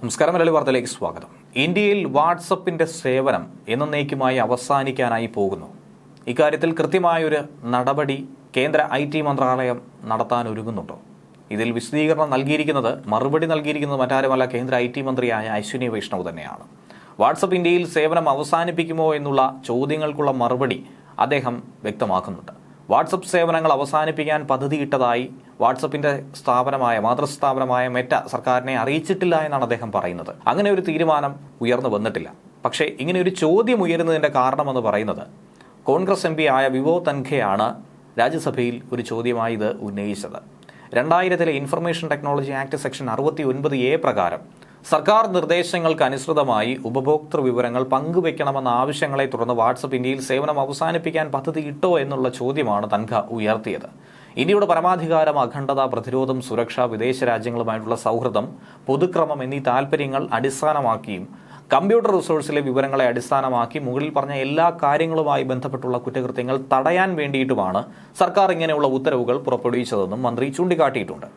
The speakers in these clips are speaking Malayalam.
നമസ്കാരം മലയാളി വാർത്തയിലേക്ക് സ്വാഗതം. ഇന്ത്യയിൽ വാട്സപ്പിന്റെ സേവനം എന്നേക്കുമായി അവസാനിക്കാനായി പോകുന്നു. ഇക്കാര്യത്തിൽ കൃത്യമായൊരു നടപടി കേന്ദ്ര ഐ ടി മന്ത്രാലയം നടത്താൻ ഒരുങ്ങുന്നുണ്ടോ ഇതിൽ വിശദീകരണം നൽകിയിരിക്കുന്നത് മറുപടി നൽകിയിരിക്കുന്നത് മറ്റാരുമല്ല കേന്ദ്ര ഐ ടി മന്ത്രിയായ അശ്വിനി വൈഷ്ണവ് തന്നെയാണ്. വാട്സപ്പ് ഇന്ത്യയിൽ സേവനം അവസാനിപ്പിക്കുമോ എന്നുള്ള ചോദ്യങ്ങൾക്കുള്ള മറുപടി അദ്ദേഹം വ്യക്തമാക്കുന്നുണ്ട്. വാട്സപ്പ് സേവനങ്ങൾ അവസാനിപ്പിക്കാൻ പദ്ധതിയിട്ടതായി വാട്സപ്പിന്റെ സ്ഥാപനമായ മാതൃസ്ഥാപനമായ മെറ്റ സർക്കാരിനെ അറിയിച്ചിട്ടില്ല എന്നാണ് അദ്ദേഹം പറയുന്നത്. അങ്ങനെ ഒരു തീരുമാനം ഉയർന്നു വന്നിട്ടില്ല. പക്ഷേ ഇങ്ങനെ ഒരു ചോദ്യം ഉയരുന്നതിന്റെ കാരണമെന്ന് പറയുന്നത് കോൺഗ്രസ് എം ആയ വിവോ തൻഖയാണ് രാജ്യസഭയിൽ ഒരു ചോദ്യമായി ഇത് ഉന്നയിച്ചത്. രണ്ടായിരത്തിലെ ഇൻഫർമേഷൻ ടെക്നോളജി ആക്ട് സെക്ഷൻ അറുപത്തി ഒൻപത് എ പ്രകാരം സർക്കാർ നിർദ്ദേശങ്ങൾക്ക് അനുസൃതമായി ഉപഭോക്തൃ വിവരങ്ങൾ പങ്കുവെക്കണമെന്ന ആവശ്യങ്ങളെ തുടർന്ന് വാട്സപ്പ് ഇന്ത്യയിൽ സേവനം അവസാനിപ്പിക്കാൻ പദ്ധതി ഇട്ടോ എന്നുള്ള ചോദ്യമാണ് തൻഖ ഉയർത്തിയത്. ഇന്ത്യയുടെ പരമാധികാരം അഖണ്ഡത പ്രതിരോധം സുരക്ഷ വിദേശ രാജ്യങ്ങളുമായിട്ടുള്ള സൗഹൃദം പൊതുക്രമം എന്നീ താൽപ്പര്യങ്ങൾ അടിസ്ഥാനമാക്കിയും കമ്പ്യൂട്ടർ റിസോഴ്സിലെ വിവരങ്ങളെ അടിസ്ഥാനമാക്കി മുകളിൽ പറഞ്ഞ എല്ലാ കാര്യങ്ങളുമായി ബന്ധപ്പെട്ടുള്ള കുറ്റകൃത്യങ്ങൾ തടയാൻ വേണ്ടിയിട്ടുമാണ് സർക്കാർ ഇങ്ങനെയുള്ള ഉത്തരവുകൾ പുറപ്പെടുവിച്ചതെന്നും മന്ത്രി ചൂണ്ടിക്കാട്ടിയിട്ടുണ്ട്.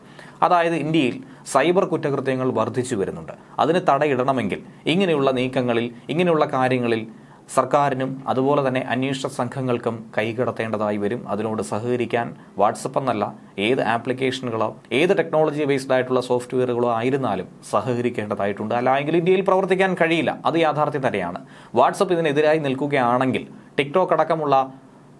അതായത് ഇന്ത്യയിൽ സൈബർ കുറ്റകൃത്യങ്ങൾ വർദ്ധിച്ചു വരുന്നുണ്ട്. അതിന് തടയിടണമെങ്കിൽ ഇങ്ങനെയുള്ള നീക്കങ്ങളിൽ ഇങ്ങനെയുള്ള കാര്യങ്ങളിൽ സർക്കാരിനും അതുപോലെ തന്നെ അന്വേഷണ സംഘങ്ങൾക്കും കൈകടത്തേണ്ടതായി വരും. അതിനോട് സഹകരിക്കാൻ വാട്സപ്പ് എന്നല്ല ഏത് ആപ്ലിക്കേഷനുകളോ ഏത് ടെക്നോളജി ബേസ്ഡ് ആയിട്ടുള്ള സോഫ്റ്റ്വെയറുകളോ ആയിരുന്നാലും സഹകരിക്കേണ്ടതായിട്ടുണ്ട്. അല്ലെങ്കിൽ ഇന്ത്യയിൽ പ്രവർത്തിക്കാൻ കഴിയില്ല. അത് യാഥാർത്ഥ്യം തന്നെയാണ്. വാട്സപ്പ് ഇതിനെതിരായി നിൽക്കുകയാണെങ്കിൽ ടിക്ടോക്ക് അടക്കമുള്ള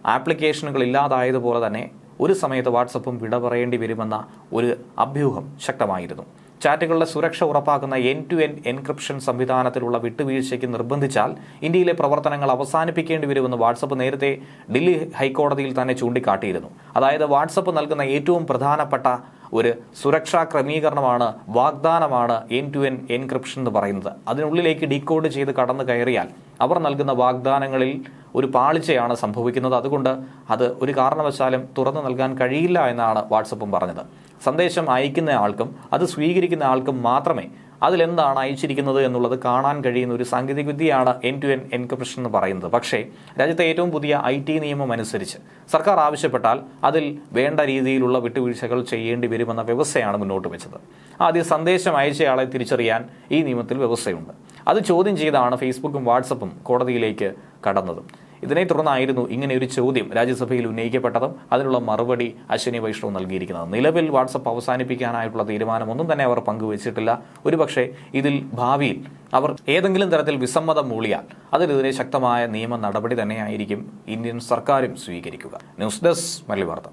ആപ്ലിക്കേഷനുകൾ ഇല്ലാതായതുപോലെ തന്നെ ഒരു സമയത്ത് വാട്സപ്പും വിട പറയേണ്ടി വരുമെന്ന ഒരു അഭ്യൂഹം ശക്തമായിരുന്നു. ചാറ്റുകളുടെ സുരക്ഷ ഉറപ്പാക്കുന്ന എൻ ടു എൻ എൻക്രിപ്ഷൻ സംവിധാനത്തിലുള്ള വിട്ടുവീഴ്ചയ്ക്ക് നിർബന്ധിച്ചാൽ ഇന്ത്യയിലെ പ്രവർത്തനങ്ങൾ അവസാനിപ്പിക്കേണ്ടി വരുമെന്ന് വാട്സപ്പ് നേരത്തെ ഡൽഹി ഹൈക്കോടതിയിൽ തന്നെ ചൂണ്ടിക്കാട്ടിയിരുന്നു. അതായത് വാട്സപ്പ് നൽകുന്ന ഏറ്റവും പ്രധാനപ്പെട്ട ഒരു സുരക്ഷാ ക്രമീകരണമാണ് വാഗ്ദാനമാണ് എൻ ടു എൻ എൻക്രിപ്ഷൻ എന്ന് പറയുന്നത്. അതിനുള്ളിലേക്ക് ഡീകോഡ് ചെയ്ത് കടന്നു കയറിയാൽ അവർ നൽകുന്ന വാഗ്ദാനങ്ങളിൽ ഒരു പാളിച്ചയാണ് സംഭവിക്കുന്നത്. അതുകൊണ്ട് അത് ഒരു കാരണവശാലും തുറന്നു നൽകാൻ കഴിയില്ല എന്നാണ് വാട്സപ്പും പറഞ്ഞത്. സന്ദേശം അയക്കുന്ന ആൾക്കും അത് സ്വീകരിക്കുന്ന ആൾക്കും മാത്രമേ അതിലെന്താണ് അയച്ചിരിക്കുന്നത് എന്നുള്ളത് കാണാൻ കഴിയുന്ന ഒരു സാങ്കേതിക വിദ്യയാണ് എൻ ടു എൻ എൻക്രിപ്ഷൻ എന്ന് പറയുന്നത്. പക്ഷേ രാജ്യത്തെ ഏറ്റവും പുതിയ ഐ ടി നിയമം അനുസരിച്ച് സർക്കാർ ആവശ്യപ്പെട്ടാൽ അതിൽ വേണ്ട രീതിയിലുള്ള വിട്ടുവീഴ്ചകൾ ചെയ്യേണ്ടി വരുമെന്ന വ്യവസ്ഥയാണ് മുന്നോട്ട് വെച്ചത്. ആദ്യം സന്ദേശം അയച്ചയാളെ തിരിച്ചറിയാൻ ഈ നിയമത്തിൽ വ്യവസ്ഥയുണ്ട്. അത് ചോദ്യം ചെയ്താണ് ഫേസ്ബുക്കും വാട്സപ്പും കോടതിയിലേക്ക് കടന്നതും. ഇതിനെ തുടർന്നായിരുന്നു ഇങ്ങനെ ഒരു ചോദ്യം രാജ്യസഭയിൽ ഉന്നയിക്കപ്പെട്ടതും അതിനുള്ള മറുപടി അശ്വിനി വൈഷ്ണവ് നൽകിയിരിക്കുന്നത്. നിലവിൽ വാട്സപ്പ് അവസാനിപ്പിക്കാനായിട്ടുള്ള തീരുമാനമൊന്നും തന്നെ അവർ പങ്കുവച്ചിട്ടില്ല. ഒരുപക്ഷെ ഇതിൽ ഭാവിയിൽ അവർ ഏതെങ്കിലും തരത്തിൽ വിസമ്മതം മൂളിയാൽ അതിനെതിരെ ശക്തമായ നിയമ നടപടി തന്നെയായിരിക്കും ഇന്ത്യൻ സർക്കാരും സ്വീകരിക്കുക. ന്യൂസ് ഡെസ്ക് മല്ലി വാർത്ത.